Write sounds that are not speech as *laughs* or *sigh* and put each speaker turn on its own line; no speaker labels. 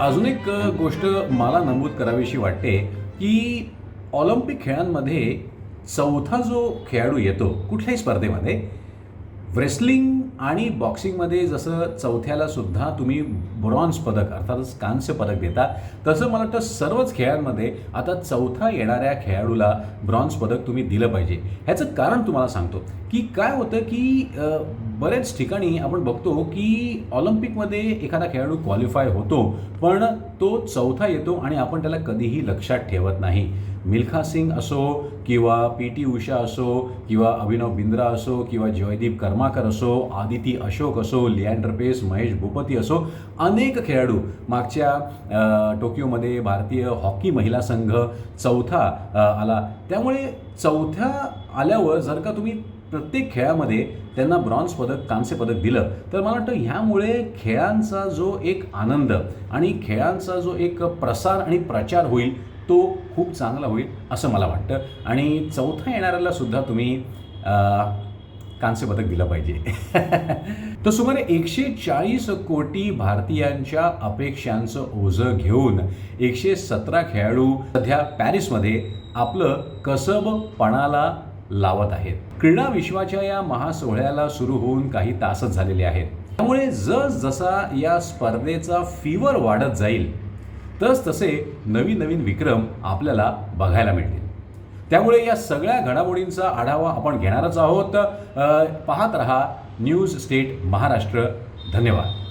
अजून एक गोष्ट मला नमूद करावीशी वाटते की ऑलिम्पिक खेळांमध्ये चौथा जो खेळाडू येतो कुठल्याही स्पर्धेमध्ये रेसलिंग आणि बॉक्सिंगमध्ये जसं चौथ्याला सुद्धा तुम्ही ब्रॉन्झ पदक अर्थातच कांस्य पदक देता तसं मला वाटतं सर्वच खेळांमध्ये आता चौथा येणाऱ्या खेळाडूला ब्रॉन्झ पदक तुम्ही दिलं पाहिजे. ह्याचं कारण तुम्हाला सांगतो की काय होतं की बऱ्याच ठिकाणी आपण बघतो की ऑलिम्पिकमध्ये एखादा खेळाडू क्वालिफाय होतो पण तो चौथा येतो आणि आपण त्याला कधीही लक्षात ठेवत नाही. मिल्खा सिंग असो किंवा पी टी उषा असो किंवा अभिनव बिंद्रा असो किंवा जयदीप कर्माकर असो आदिती अशोक असो लिअँडर पेस महेश भूपती असो अनेक खेळाडू मागच्या टोकियोमध्ये भारतीय हॉकी महिला संघ चौथा आला. त्यामुळे चौथ्या आल्यावर जर का तुम्ही प्रत्येक खेळामध्ये त्यांना ब्रॉन्झ पदक कांस्य पदक दिलं तर मला वाटतं ह्यामुळे खेळांचा जो एक आनंद आणि खेळांचा जो एक प्रसार आणि प्रचार होईल तो खूप चांगला होईल असं मला वाटतं. आणि चौथा येणाऱ्याला सुद्धा तुम्ही कांस्य पदक दिलं पाहिजे. *laughs* तर सुमारे एकशे चाळीस कोटी भारतीयांच्या अपेक्षांचं ओझं घेऊन एकशे सतरा खेळाडू सध्या पॅरिसमध्ये आपलं कसब पणाला लावत आहेत. क्रीडा विश्वाच्या या महासोहळ्याला सुरू होऊन काही तासच झालेले आहेत. त्यामुळे जसजसा या स्पर्धेचा फीवर वाढत जाईल तस तसे नवीन नवीन विक्रम आपल्याला बघायला मिळतील. त्यामुळे या सगळ्या घडामोडींचा आढावा आपण घेणारच आहोत. पाहत रहा न्यूज स्टेट महाराष्ट्र. धन्यवाद.